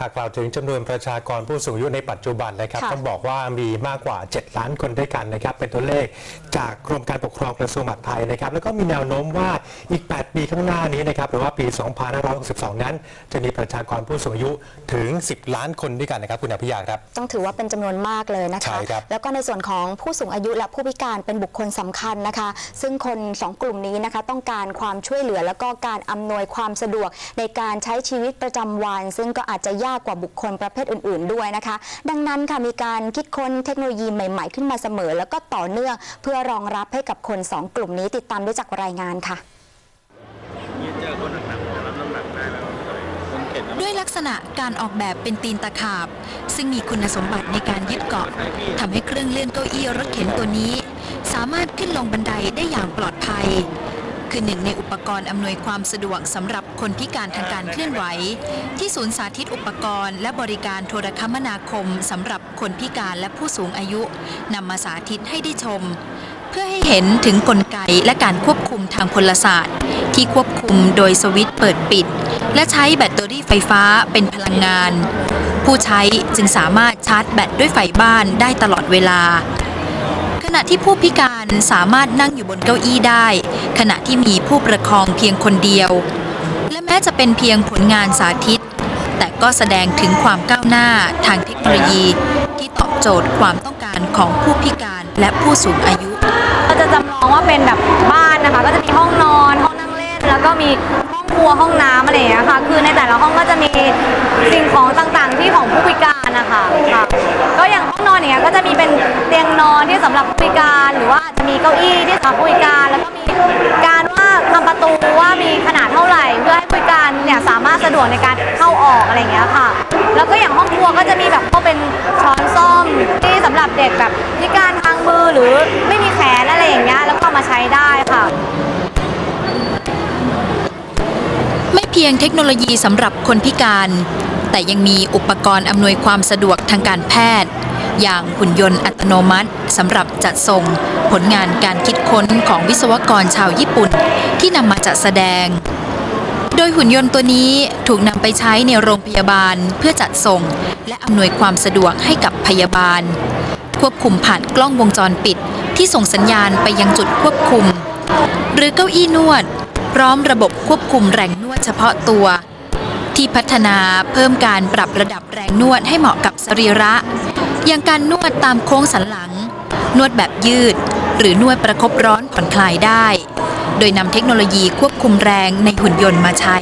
หากกล่าวถึงจำนวนประชากรผู้สูงอายุในปัจจุบันนะครับค่ะต้องบอกว่ามีมากกว่า 7 ล้านคนด้วยกันนะครับ เป็นตัวเลขจากกรมการปกครองกระทรวงมหาดไทยนะครับ แล้วก็มีแนวโน้มว่าอีก 8 ปีข้างหน้านี้นะครับหรือว่าปี 2562 นั้น จะมีประชากรผู้สูงอายุถึง 10 ล้านคนด้วยกันนะครับคุณอภิยาครับ ต้องถือว่าเป็นจำนวนมากเลยนะคะใช่ครับแล้วก็ในส่วนของผู้สูงอายุและผู้พิการเป็นบุคคลสำคัญนะคะ ซึ่งคนสองกลุ่มนี้นะคะต้องการความช่วยเหลือ แล้วก็การอำนวยความสะดวกในการใช้ชีวิตประจำวัน ซึ่งก็อาจจะยากกว่าบุคคลประเภทอื่น ๆ ด้วยนะคะ ดังนั้นค่ะมีการคิดค้นเทคโนโลยีใหม่ ๆ ขึ้นมาเสมอ แล้วก็ต่อเนื่องเพื่อรองรับให้กับคนสองกลุ่มนี้ติดตามด้วยจากรายงานค่ะด้วยลักษณะการออกแบบเป็นตีนตะขาบ ซึ่งมีคุณสมบัติในการยึดเกาะทำให้เครื่องเลื่อนเก้าอี้รถเข็นตัวนี้ สามารถขึ้นลงบันไดได้อย่างปลอดภัย คือหนึ่งในอุปกรณ์อำนวยความสะดวกสำหรับคนพิการทางการเคลื่อนไหว ที่ศูนย์สาธิตอุปกรณ์และบริการโทรคมนาคมสำหรับคนพิการและผู้สูงอายุนำมาสาธิตให้ได้ชม เพื่อให้เห็นถึงกลไกและการควบคุมทางพลศาสตร์ ที่ควบคุมโดยสวิตช์เปิดปิด และใช้แบตเตอรี่ไฟฟ้าเป็นพลังงาน ผู้ใช้จึงสามารถชาร์จแบตด้วยไฟบ้านได้ตลอดเวลา ณะที่ผู้พิการสามารถนั่งอยู่บนเก้าอี้ได้ ขณะที่มีผู้ประคองเพียงคนเดียว และแม้จะเป็นเพียงผลงานสาธิต แต่ก็แสดงถึงความก้าวหน้าทางเทคโนโลยี ที่ตอบโจทย์ความต้องการของผู้พิการและผู้สูงอายุก็จะจำลองว่าเป็นแบบบ้านนะคะ ก็จะมีห้องนอนห้องนั่งเล่น แล้วก็มีห้องครัวห้องน้ำอะไรอย่างเงี้ยค่ะ คือในแต่ละห้องก็จะมีสิ่งของต่างๆที่ของผู้พิการนะคะค่ะ สำหรับผู้พิการหรือว่าจะมีเก้าอี้ที่สำหรับผู้พิการแล้วก็มีการว่าทำประตูว่ามีขนาดเท่าไหร่ เพื่อให้ผู้พิการเนี่ยสามารถสะดวกในการเข้าออกอะไรอย่างเงี้ยค่ะ แล้วก็อย่างห้องครัวก็จะมีแบบพวกเป็นช้อนส้อมที่สำหรับเด็กแบบพิการทางมือหรือไม่มีแขนอะไรอย่างเงี้ยแล้วก็มาใช้ได้ค่ะ ไม่เพียงเทคโนโลยีสำหรับคนพิการ แต่ยังมีอุปกรณ์อำนวยความสะดวกทางการแพทย์ อย่างหุ่นยนต์อัตโนมัติสำหรับจัดส่งผลงานการคิดค้นของวิศวกรชาวญี่ปุ่น ที่นำมาจัดแสดง โดยหุ่นยนต์ตัวนี้ถูกนำไปใช้ในโรงพยาบาลเพื่อจัดส่ง และอำนวยความสะดวกให้กับพยาบาล ควบคุมผ่านกล้องวงจรปิด ที่ส่งสัญญาณไปยังจุดควบคุม หรือเก้าอี้นวด พร้อมระบบควบคุมแรงนวดเฉพาะตัวที่พัฒนาเพิ่มการปรับระดับแรงนวดให้เหมาะกับสรีระ อย่างการนวดตามโค้งสันหลัง นวดแบบยืด หรือนวดประคบร้อนผ่อนคลายได้ โดยนำเทคโนโลยีควบคุมแรงในหุ่นยนต์มาใช้